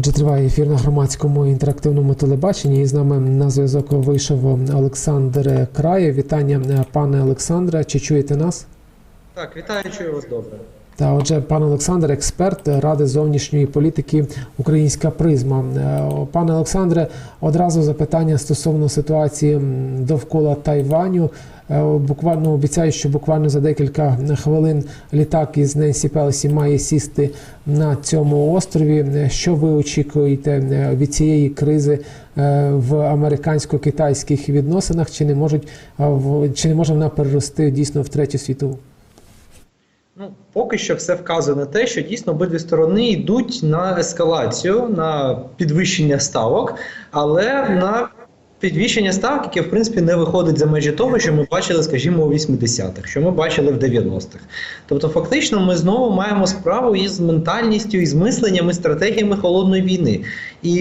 Отже, триває ефір на громадському інтерактивному телебаченні. І з нами на зв'язок вийшов Олександр Краєв. Вітання, пане Олександре. Чи чуєте нас? Так, вітаю, чую вас добре. Та отже, пан Олександр, експерт Ради зовнішньої політики Українська призма. Е, Пане Олександре, одразу запитання стосовно ситуації довкола Тайваню. Е, Буквально обіцяю, що буквально за декілька хвилин літак із Ненсі Пелесі має сісти на цьому острові. Е, Що ви очікуєте від цієї кризи в американсько-китайських відносинах? Чи не можуть чи не може вона перерости дійсно в третю світову? Ну, поки що все вказує на те, що дійсно обидві сторони йдуть на ескалацію, на підвищення ставок, але на підвищення ставок, яке в принципі не виходить за межі того, що ми бачили, скажімо, у 80-х, що ми бачили в 90-х. Тобто, фактично, ми знову маємо справу із ментальністю, із мисленням, і стратегіями холодної війни. І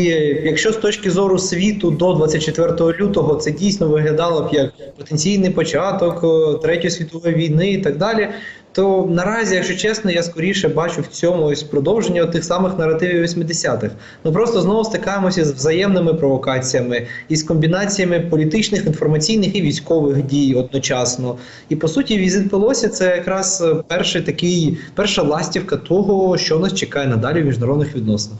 якщо з точки зору світу до 24 лютого це дійсно виглядало б як потенційний початок е, третьої світової війни і так далі. То наразі, якщо чесно, я скоріше бачу в цьому ось продовження тих самих наративів 80-х. Ми просто знову стикаємося з взаємними провокаціями із комбінаціями політичних, інформаційних і військових дій одночасно. І по суті, візит Пелосі це якраз е, перший такий, перша ластівка того, що нас чекає надалі в міжнародних відносинах.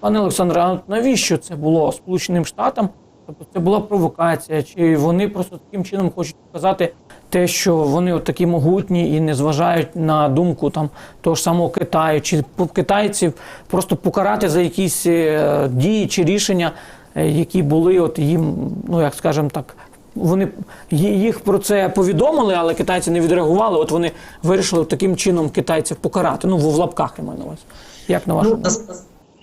Пане Олександре, навіщо це було Сполученим Штатам? Тобто це була провокація, чи вони просто таким чином хочуть показати те, що вони от такі могутні і не зважають на думку там того ж самого Китаю, чи китайців просто покарати за якісь е, дії чи рішення, е, які були от їм, ну як скажемо так. Вони їх про це повідомили, але китайці не відреагували. От вони вирішили таким чином китайців покарати. Ну в лапках я маю на увазі. Як на вашу Ну, думку?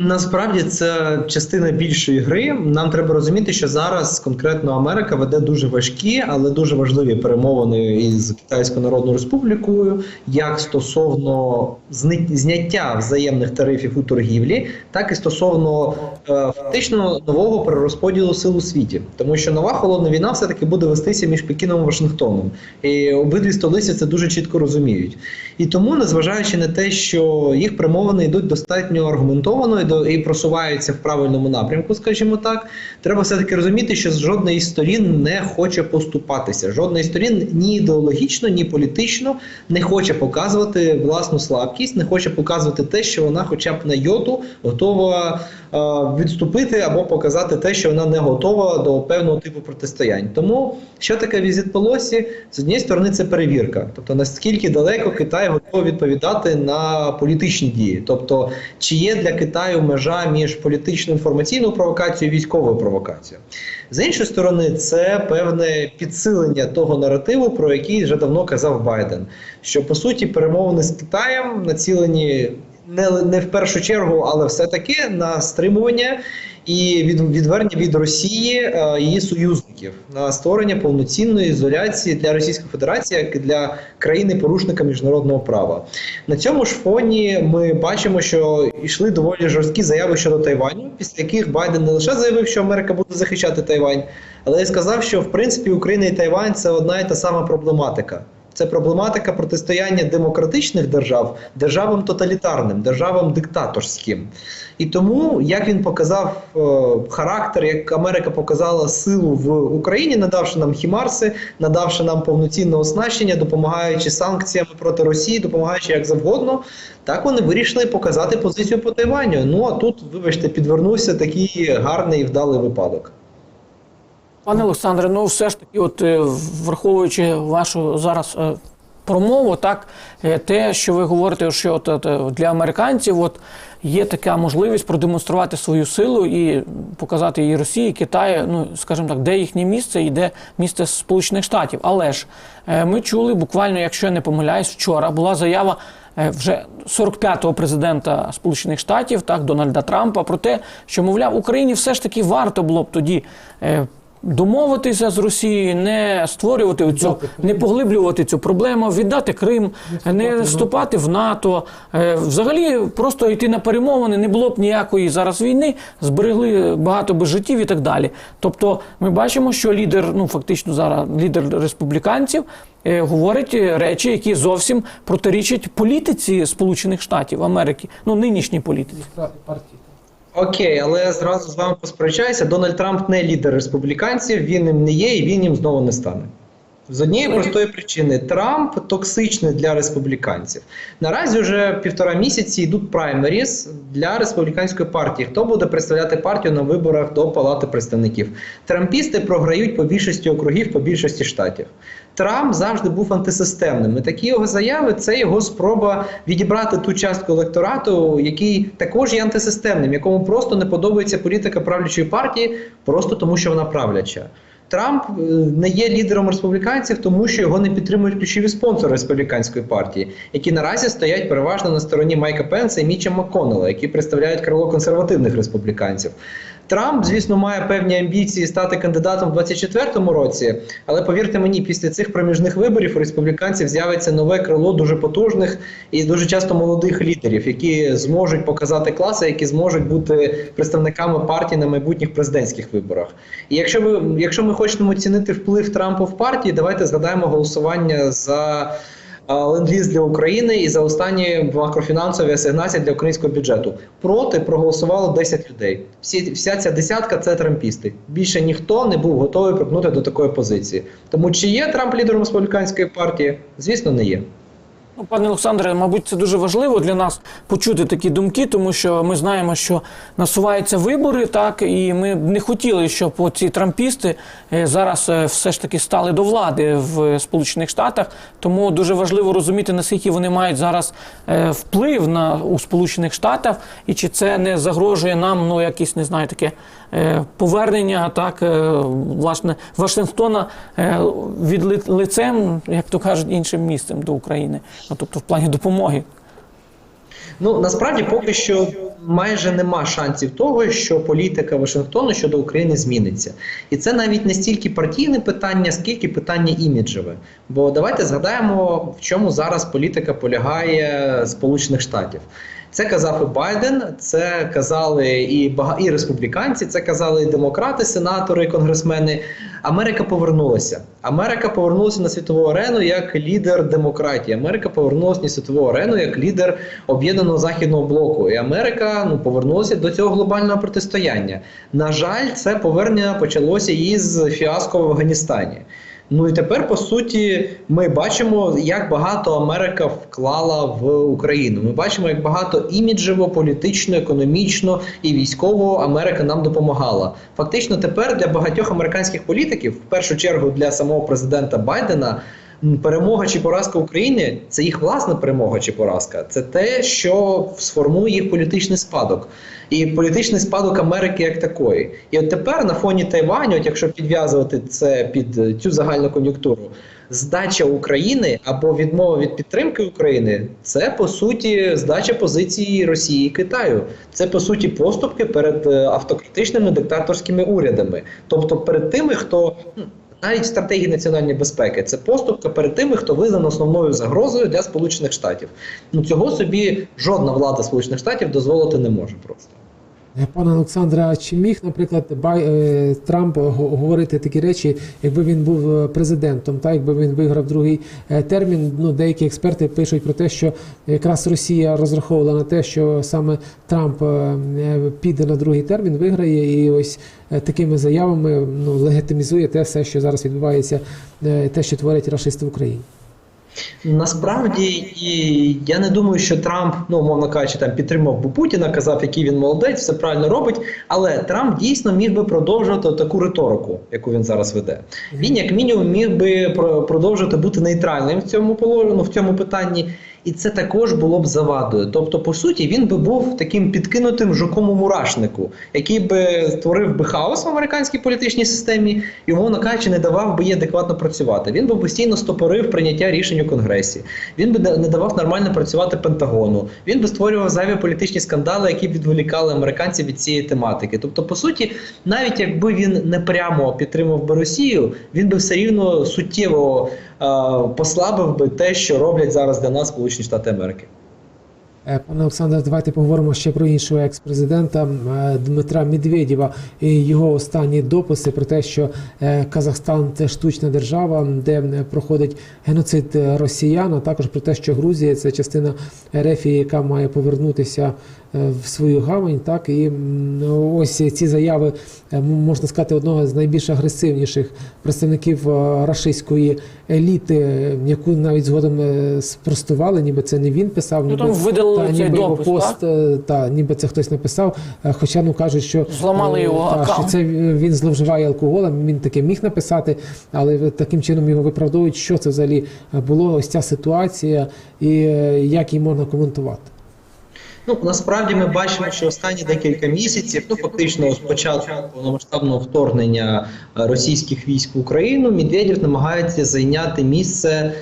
Нас, насправді це частина більшої гри. Нам треба розуміти, що зараз конкретно Америка веде дуже важкі, але дуже важливі перемовини із Китайською Народною Республікою, як стосовно зняття взаємних тарифів у торгівлі, так і стосовно е, фактично нового перерозподілу сил у світі, тому що нова холодна війна все таки буде вестися між Пекіном і Вашингтоном, і обидві столиці це дуже чітко розуміють. І тому, незважаючи на те, що їх перемовини йдуть достатньо аргументовано до, і просуваються в правильному напрямку, скажімо так, треба все таки розуміти, що жодна із сторін не хоче поступатися. Жодна із сторін ні ідеологічно, ні політично не хоче показувати власну слабкість, не хоче показувати те, що вона, хоча б на йоту, готова відступити або показати те, що вона не готова до певного типу протистоянь. Тому що таке візит Пелосі? З однієї сторони, це перевірка, тобто наскільки далеко Китай готовий відповідати на політичні дії, тобто чи є для Китаю межа між політично інформаційною провокацією і військовою провокацією. З іншої сторони, це певне підсилення того наративу, про який вже давно казав Байден, що по суті перемовини з Китаєм націлені не, не в першу чергу, але все-таки на стримування і від, відвернення від Росії е, її союзників на створення повноцінної ізоляції для Російської Федерації як для країни-порушника міжнародного права. На цьому ж фоні ми бачимо, що йшли доволі жорсткі заяви щодо Тайваню, після яких Байден не лише заявив, що Америка буде захищати Тайвань, але й сказав, що в принципі Україна і Тайвань це одна і та сама проблематика. Це проблематика протистояння демократичних держав державам тоталітарним, державам диктаторським. І тому, як він показав е, характер, як Америка показала силу в Україні, надавши нам хімарси, надавши нам повноцінне оснащення, допомагаючи санкціями проти Росії, допомагаючи як завгодно, так вони вирішили показати позицію по Тайваню. Ну а тут, вибачте, підвернувся такий гарний і вдалий випадок. Пане Олександре, ну все ж таки, от е, враховуючи вашу зараз е, промову, так е, те, що ви говорите, що от, от, для американців от є така можливість продемонструвати свою силу і показати і Росії, і Китаю, ну скажімо так, де їхнє місце і де місце Сполучених Штатів. Але ж ми чули буквально, якщо я не помиляюсь, вчора була заява. Вже 45-го президента Сполучених Штатів, так Дональда Трампа, про те, що мовляв Україні все ж таки варто було б тоді домовитися з Росією, не створювати цю, не поглиблювати цю проблему, віддати Крим, не вступати в НАТО. Е, Взагалі просто йти на перемовини, не було б ніякої зараз війни, зберегли багато би життів і так далі. Тобто, ми бачимо, що лідер, ну фактично зараз лідер республіканців. е, Говорить речі, які зовсім протирічать політиці Сполучених Штатів Америки, ну нинішній політиці. партії. Окей, але я зразу з вами посперечаюся. Дональд Трамп не лідер республіканців, він їм не є і він їм знову не стане. З однієї простої причини Трамп токсичний для республіканців. Наразі вже півтора місяці йдуть праймеріс для республіканської партії. Хто буде представляти партію на виборах до Палати представників? Трампісти програють по більшості округів, по більшості штатів. Трамп завжди був антисистемним. І такі його заяви це його спроба відібрати ту частку електорату, який також є антисистемним, якому просто не подобається політика правлячої партії, просто тому що вона правляча. Трамп е, не є лідером республіканців, тому що його не підтримують ключові спонсори республіканської партії, які наразі стоять переважно на стороні Майка Пенса і Міча МакКоннелла, які представляють крило консервативних республіканців. Трамп, звісно, має певні амбіції стати кандидатом в 24-му році, але повірте мені, після цих проміжних виборів у республіканців з'явиться нове крило дуже потужних і дуже часто молодих лідерів, які зможуть показати класи, які зможуть бути представниками партії на майбутніх президентських виборах. І якщо ви, якщо ми хочемо оцінити вплив Трампа в партії, давайте згадаємо голосування за. А, Ленд-ліз для України і за останні макрофінансові асигнації для українського бюджету проти проголосувало 10 людей. Всі вся ця десятка це трампісти. Більше ніхто не був готовий припнути до такої позиції. Тому чи є Трамп лідером республіканської партії? Звісно, не є. Ну, пане Олександре, мабуть, це дуже важливо для нас почути такі думки, тому що ми знаємо, що насуваються вибори, так і ми б не хотіли, щоб ці трампісти е, зараз е, все ж таки стали до влади в Сполучених Штатах. Тому дуже важливо розуміти, наскільки вони мають зараз е, вплив на у Сполучених Штатах, і чи це не загрожує нам, ну якісь не знаю, таке повернення так власне Вашингтона від лицем, як то кажуть, іншим місцем до України. Ну, тобто в плані допомоги. Ну насправді поки що майже нема шансів того, що політика Вашингтону щодо України зміниться, і це навіть не стільки партійне питання, скільки питання іміджеве. Бо давайте згадаємо, в чому зараз політика полягає Сполучених Штатів. Це казав і Байден, це казали і бага... і республіканці, це казали і демократи, сенатори, і конгресмени. Америка повернулася. Америка повернулася на світову арену як лідер демократії. Америка повернулася на світову арену як лідер об'єднаного західного блоку. І Америка ну повернулася до цього глобального протистояння. На жаль, це повернення почалося із фіаско в Афганістані. Ну і тепер, по суті, ми бачимо, як багато Америка вклала в Україну. Ми бачимо, як багато іміджево, політично, економічно і військово Америка нам допомагала. Фактично, тепер для багатьох американських політиків, в першу чергу для самого президента Байдена. Перемога чи поразка України це їх власна перемога чи поразка. Це те, що сформує їх політичний спадок і політичний спадок Америки як такої. І от тепер на фоні Тайваню, от якщо підв'язувати це під е, цю загальну кон'юнктуру, здача України або відмова від підтримки України це по суті здача позиції Росії і Китаю. Це по суті поступки перед е, автократичними диктаторськими урядами, тобто перед тими, хто ну, навіть стратегії національної безпеки це поступка перед тими, хто визнаний основною загрозою для Сполучених Штатів. Ну цього собі жодна влада Сполучених Штатів дозволити не може просто. Е, Пане Олександре, а чи міг, наприклад, е, Трамп говорити такі речі, якби він був е, президентом, та якби він виграв другий термін? Ну, деякі експерти пишуть про те, що якраз Росія розраховувала на те, що саме Трамп піде на другий термін, виграє, і ось такими заявами ну, легітимізує те все, що зараз відбувається, те, що творять рашисти в Україні. Насправді, і я не думаю, що Трамп, ну умовно кажучи, там підтримав би Путіна, казав, який він молодець, все правильно робить. Але Трамп дійсно міг би продовжувати таку риторику, яку він зараз веде. Він, як мінімум, міг би про- продовжувати бути нейтральним в цьому положенні, в цьому питанні. І це також було б завадою. Тобто, по суті, він би був таким підкинутим жуком у мурашнику, який би створив би хаос в американській політичній системі і, умовно не давав би їй адекватно працювати. Він би постійно стопорив прийняття рішень у Конгресі. Він би не давав нормально працювати Пентагону. Він би створював зайві політичні скандали, які б відволікали американців від цієї тематики. Тобто, по суті, навіть якби він не прямо підтримав би Росію, він би все рівно суттєво послабив би те, що роблять зараз для нас Сполучені Штати Америки. Е, Пане Олександре, давайте поговоримо ще про іншого екс-президента е, Дмитра Медведєва і його останні дописи про те, що е, Казахстан це штучна держава, де е, проходить геноцид е, росіян, а також про те, що Грузія це частина РФ, яка має повернутися е, в свою гавань. Так і ось ці заяви е, можна сказати одного з найбільш агресивніших представників е, рашистської еліти, е, яку навіть згодом е, спростували, ніби це не він писав, Ну, ніби там видалили та, цей ніби його допис, пост, е, та ніби це хтось написав. е, Хоча ну кажуть, що Зламали е, його та, що це він зловживає алкоголем. Він таке міг написати, але таким чином його виправдовують. Що це взагалі було? Ось ця ситуація, і е, як її можна коментувати? Ну насправді ми бачимо, що останні декілька місяців, ну фактично з початку повномасштабного вторгнення е, російських військ в Україну, Медведєв намагається зайняти місце. е,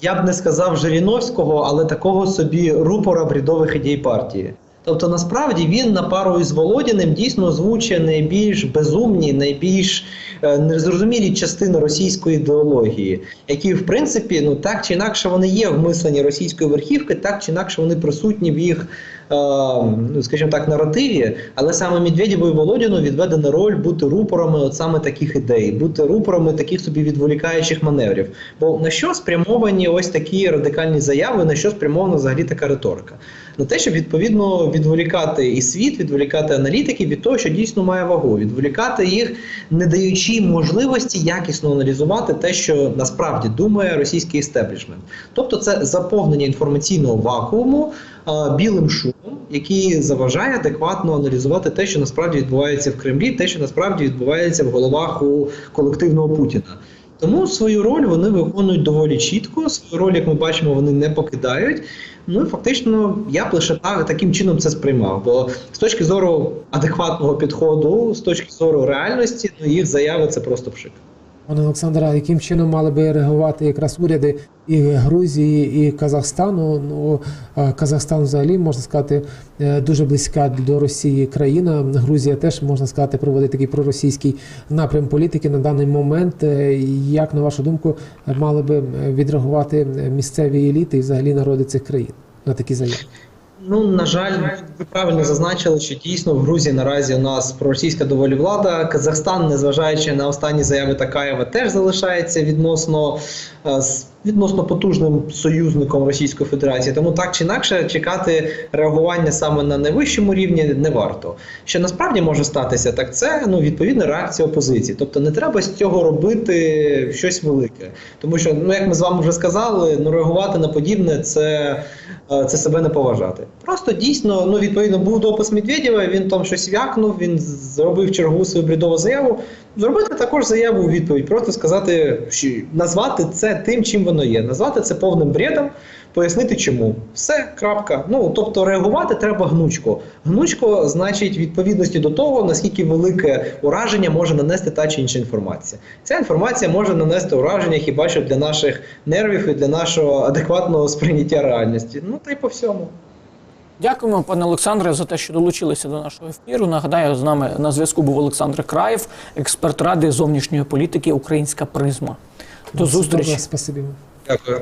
Я б не сказав Жириновського, але такого собі рупора брідових ідей партії. Тобто, насправді він на пару із Володіним дійсно озвучує найбільш безумні, найбільш е, незрозумілі частини російської ідеології, які, в принципі, ну так чи інакше вони є в мисленні російської верхівки, так чи інакше вони присутні в їх, е, ну скажімо так, наративі. Але саме Медведєву і Володіну відведена роль бути рупорами от саме таких ідей, бути рупорами таких собі відволікаючих маневрів. Бо на що спрямовані ось такі радикальні заяви, на що спрямована взагалі така риторика? На те, щоб відповідно відволікати і світ, відволікати аналітиків від того, що дійсно має вагу, відволікати їх, не даючи можливості якісно аналізувати те, що насправді думає російський істеблішмент. Тобто, це заповнення інформаційного вакууму а, білим шумом, який заважає адекватно аналізувати те, що насправді відбувається в Кремлі, те, що насправді відбувається в головах у колективного Путіна. Тому свою роль вони виконують доволі чітко. Свою роль, як ми бачимо, вони не покидають. Ну і фактично, я б лише так таким чином це сприймав. Бо з точки зору адекватного підходу, з точки зору реальності, ну їх заяви це просто пшик. Пане Олександре, а яким чином мали би реагувати якраз уряди і Грузії, і Казахстану? Ну Казахстан, взагалі можна сказати, е, дуже близька до Росії країна. Грузія теж можна сказати проводить такий проросійський напрям політики на даний момент. Е, Як на вашу думку мали би відреагувати місцеві еліти і взагалі народи цих країн на такі заяви? Ну на жаль, ви правильно зазначили, що дійсно в Грузії наразі у нас проросійська доволі влада. Казахстан, незважаючи на останні заяви Такаєва, теж залишається відносно е, с- відносно потужним союзником Російської Федерації. Тому так чи інакше чекати реагування саме на найвищому рівні не варто. Що насправді може статися, так це ну відповідна реакція опозиції. Тобто не треба з цього робити щось велике, тому що ну як ми з вами вже сказали, ну реагувати на подібне це, е, це себе не поважати. Просто дійсно, ну відповідно, був допис Медведєва, він там щось вякнув, він зробив чергову свою бредову заяву. Зробити також заяву у відповідь, просто сказати, назвати це тим, чим воно є, назвати це повним бредом, пояснити чому. Все, крапка. Ну тобто реагувати треба гнучко. Гнучко значить відповідності до того, наскільки велике ураження може нанести та чи інша інформація. Ця інформація може нанести ураження хіба що для наших нервів і для нашого адекватного сприйняття реальності. Ну та й по всьому. Дякуємо, пане Олександре, за те, що долучилися до нашого ефіру. Нагадаю, з нами на зв'язку був Олександр Краєв, експерт ради зовнішньої політики Українська призма. До зустрічі. Дякую.